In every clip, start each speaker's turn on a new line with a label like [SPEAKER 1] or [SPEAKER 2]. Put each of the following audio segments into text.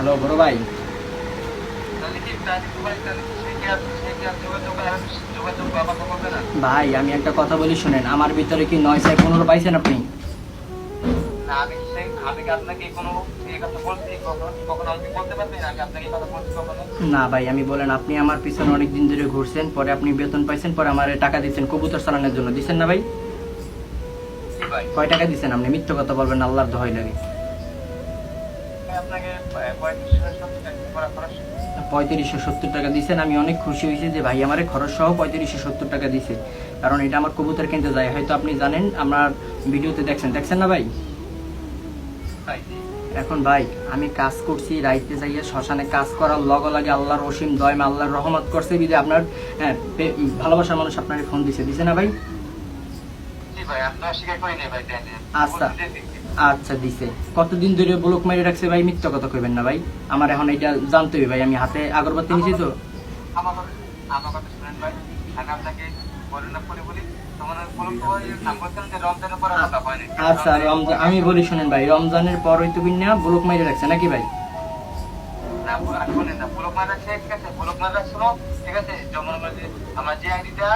[SPEAKER 1] Hello বড় ভাই।
[SPEAKER 2] ভাই
[SPEAKER 1] আমি একটা কথা বলি শুনেন আমার ভিতরে কি নয় সাই পনেরো পাইছেন আপনি?
[SPEAKER 2] না
[SPEAKER 1] ভাই আমি বলেন আপনি আমার পিছনে অনেক দিন ধরে ঘুরছেন পরে আপনি বেতন পাইছেন পরে আমার টাকা দিচ্ছেন কবুতর চালানোর জন্য। দিচ্ছেন না ভাই? কয় টাকা দিচ্ছেন আপনি? মিথ্য কথা বলবেন আল্লাহর দোহাই লাগে।
[SPEAKER 2] পঁয়ত্রিশশো সত্তর টাকা
[SPEAKER 1] দিচ্ছেন আমি অনেক খুশি হয়েছি যে ভাই আমার খরচ সহ পঁয়ত্রিশশো সত্তর টাকা দিছে। কারণ এটা আমার কবুতর কিনতে যায়। হয়তো আপনি জানেন আমার ভিডিওতে দেখছেন। দেখছেন না ভাই? এখন ভাই আমি কাজ করছি রাইতে যাইয়া শ্মশানে কাজ করার লগ লাগে আল্লাহর অসীম দয়মা আল্লাহর রহমত করছে বিদে আপনার হ্যাঁ, ভালোবাসার মানুষ আপনাকে ফোন দিছে। দিছে না ভাই? আচ্ছা। আচ্ছা দিছে। কতদিন ধরে ব্লক মারি রাখছে ভাই মিথ্যা কথা কইবেন না ভাই। আমার এখন এটা জানতে হবে ভাই আমি হাতে আগরবাতি নিছি তো।
[SPEAKER 2] আমার কথা শুনেন ভাই আমি আপনাকে বলে
[SPEAKER 1] আচ্ছা রমজান আমি বলি শুনেন ভাই রমজানের পর কিনা ব্লক রাখছে নাকি ভাই?
[SPEAKER 2] আমরা যে আইডিটা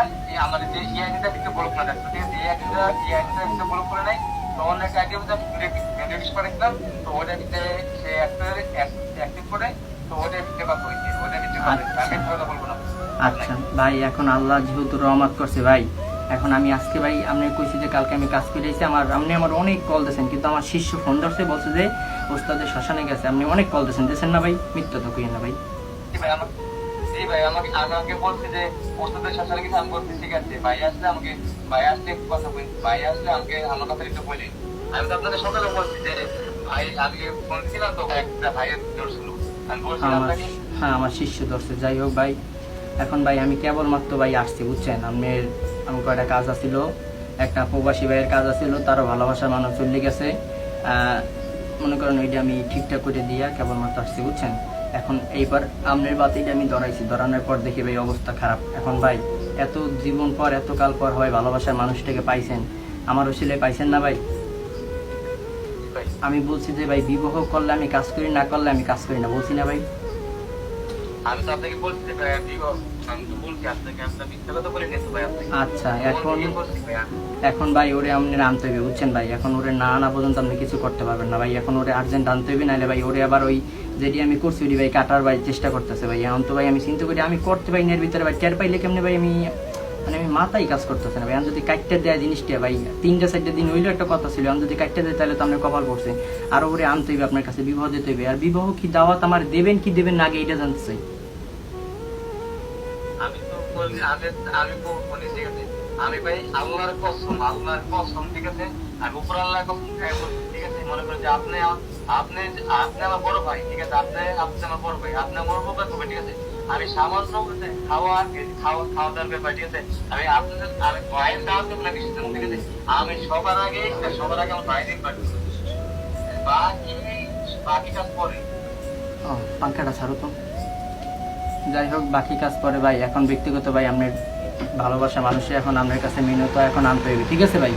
[SPEAKER 2] আমার যে আইডিটা ব্লক মারা ঠিক আছে এই আইডিটা এই আইডিটা ব্লক করে নাই। তো অন্য একটা আইডি ভিতরে রেজিস্ট করেছিলাম তো ওটা ভিতরে সে অ্যাক্টিভ অ্যাক্টিভ করে তো ওটা ভিতরে বা করেছি ওটা ভিতরে আমি কথা বলব না।
[SPEAKER 1] আচ্ছা ভাই এখন আল্লাহ যেহেতু রহমত করছে ভাই এখন আমি আজকে ভাই আপনি কইছি যে কালকে আমি কাজ করে এসেছি আমার আপনি আমার অনেক কল দিয়েছেন কিন্তু আমার শিষ্য ফোন ধরছে বলছে যে ওস্তাদের শ্মশানে গেছে আপনি অনেক কল দিয়েছেন দিয়েছেন না ভাই? মিথ্যা তো কইেন না ভাই।
[SPEAKER 2] ভাই আমাকে জি ভাই আমাকে আমাকে বলছে যে ওষুধের শাসনে কিছু আমি বলছি ঠিক আছে ভাই আসলে আমাকে ভাই আসলে কথা বলি ভাই আসলে আমাকে আমার কথা একটু বলি আমি তো আপনাদের সকালে বলছি যে ভাই আমি ফোন তো একটা ভাইয়ের জোর আমি বলছিলাম আপনাকে
[SPEAKER 1] হ্যাঁ আমার শিষ্য ধরছে। যাই হোক ভাই এখন ভাই আমি কেবলমাত্র ভাই আসছি বুঝছেন? আপনার আমি কয়টা কাজ আছিল একটা প্রবাসী ভাইয়ের কাজ আছিল তারও ভালোবাসার মানুষ চলে গেছে। আহ, মনে করেন ওইটা আমি ঠিকঠাক করে দিয়া কেবলমাত্র আসছি বুঝছেন? এখন এইবার আপনার বাতিটা আমি ধরাইছি। ধরানোর পর দেখি ভাই অবস্থা খারাপ। এখন ভাই এত জীবন পর এত কাল পর হয় ভালোবাসার মানুষটাকে পাইছেন। আমার ছেলে পাইছেন না ভাই? আমি বলছি যে ভাই বিবাহ করলে আমি কাজ করি না করলে আমি কাজ করি না। বলছি না ভাই।
[SPEAKER 2] আমি তো আপনাকে বলছি যে ভাই
[SPEAKER 1] আচ্ছা এখন এখন ভাই ওরে আপনি আনতে হবে বুঝছেন ভাই? এখন ওরে না আনা পর্যন্ত আপনি কিছু করতে পারবেন না ভাই। এখন ওরে আর্জেন্ট আনতে হবে নাহলে ভাই ওরে আবার ওই যেটি আমি করছি ওটি ভাই কাটার ভাই চেষ্টা করতেছে ভাই। এখন তো ভাই আমি চিন্তা করি, আমি করতে পারি এর ভিতরে ভাই টের পাইলে কেমনে ভাই আমি মানে আমি মাথায় কাজ করতেছে না ভাই। আমি যদি কাটতে দেয় জিনিসটা ভাই, তিনটা চারটে দিন হইলেও একটা কথা ছিল আমি যদি কাটতে দেয় তাহলে তো আপনার কপাল পড়ছে। আর ওরে আনতে হবে আপনার কাছে, বিবাহ দিতে হবে আর বিবাহ কি দাওয়াত আমার দেবেন কি দেবেন না আগে এটা জানতে চাই।
[SPEAKER 2] আমি আমি ভাই আল্লাহর কসম আল্লাহর কসম, ঠিক আছে? আমি উপর আল্লাহর কসম ঠিক আছে? মনে করেন যে আপনি আ- আপনি আপনি আমার বড় ভাই, ঠিক আছে? আপনি আপনি আমার বড় ভাই, আপনি আমার বড় ভাই ঠিক আছে? আমি সামান্য খাওয়া খাওয়া খাওয়া দাওয়ার ব্যাপার, ঠিক আছে? আমি আপনাদের আমি ভাইয়ের দাওয়াত ঠিক আছে? আমি সবার আগে সবার আগে আমার বাকি বাকি কাজ পরে।
[SPEAKER 1] পাঙ্খাটা ছাড়ো তো। যাই হোক, বাকি কাজ পরে ভাই। এখন ব্যক্তিগত ভাই, আপনার ভালোবাসা মানুষে, এখন আপনার কাছে মেনে তো এখন আনতে হবে ঠিক আছে ভাই?